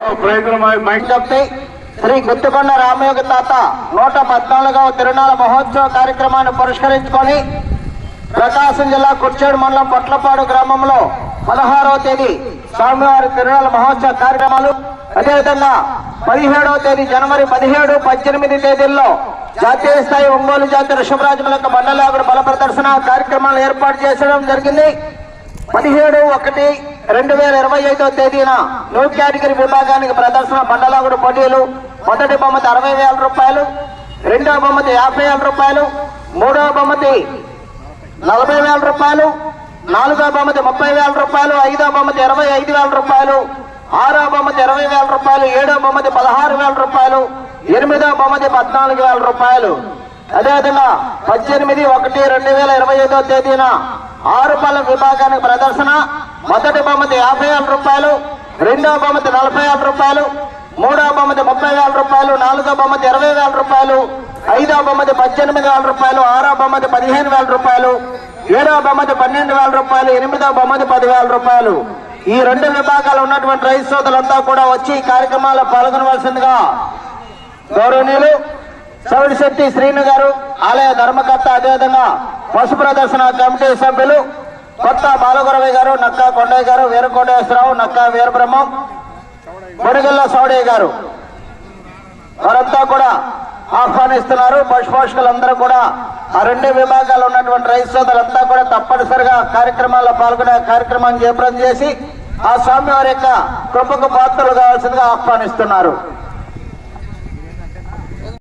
విజ్ఞప్తి శ్రీ గుర్తుకొండ రామయోగ తాత నూట పద్నాలుగవ తిరునాళ మహోత్సవ కార్యక్రమాన్ని పురస్కరించుకొని ప్రకాశం జిల్లా కుర్చేడు మండలం పొట్లపాడు గ్రామంలో పదహారవ తేదీ స్వామివారి తిరునాళ మహోత్సవ కార్యక్రమాలు. అదేవిధంగా పదిహేడవ తేదీ జనవరి పదిహేడు పద్దెనిమిది తేదీల్లో జాతీయ స్థాయి ఒంగోలు జాతి ఋషభరాజుల యొక్క బండలాగుడు బల ప్రదర్శన కార్యక్రమాలు ఏర్పాటు చేయడం జరిగింది. పదిహేడు ఒకటి రెండు వేల ఇరవై ఐదో తేదీన న్యూ కేటగిరీ విభాగానికి ప్రదర్శన బండలాగుడు పోటీలు. మొదటి బహుమతి అరవై వేల రూపాయలు రెండవ బహుమతి యాభై వేల రూపాయలు మూడవ బహుమతి నలభై వేల రూపాయలు నాలుగో బహుమతి ముప్పై వేల రూపాయలు ఐదో బహుమతి ఇరవై ఐదు వేల రూపాయలు ఆరో బహుమతి ఇరవై వేల రూపాయలు ఏడో బహుమతి పదహారు వేల రూపాయలు ఎనిమిదో బహుమతి పద్నాలుగు వేల రూపాయలు. అదేవిధంగా పద్దెనిమిది ఒకటి రెండు వేల ఇరవై ఐదో తేదీన ఆరు పళ్ళ విభాగానికి ప్రదర్శన. మొదటి బహుమతి యాభై వేల రూపాయలు రెండో బహుమతి నలభై ఆరు రూపాయలు మూడో బహుమతి ముప్పై వేల రూపాయలు నాలుగో బహుమతి ఇరవై వేల రూపాయలు ఐదో బహుమతి పద్దెనిమిది వేల రూపాయలు ఆరో బహుమతి పదిహేను వేల రూపాయలు ఏడో బహుమతి పన్నెండు వేల రూపాయలు ఎనిమిదో బహుమతి పదివేల రూపాయలు. ఈ రెండు విభాగాలు ఉన్నటువంటి రైతు సోదరులంతా కూడా వచ్చి ఈ కార్యక్రమాల్లో పాల్గొనవలసిందిగా గౌరవనీయులు చౌడిశెట్టి శ్రీను గారు ఆలయ ధర్మకర్త అదేవిధంగా పశు ప్రదర్శన కమిటీ సభ్యులు కొత్త బాలగురవి గారు నక్కా కొండయ్య గారు వీరకొండేశ్వరరావు నక్కా వీరబ్రహ్మం కొడిగల్ల సౌడయ్య గారు. వారంతా కూడా ఆహ్వానిస్తున్నారు. పశు పోషకులందరూ కూడా ఆ రెండు విభాగాలు ఉన్నటువంటి రైతు సోదరులంతా కూడా తప్పనిసరిగా కార్యక్రమాల్లో పాల్గొనే కార్యక్రమాన్ని జయప్రదం చేసి ఆ స్వామి వారి యొక్క కృపకు పాత్రలు కావాల్సిందిగా ఆహ్వానిస్తున్నారు.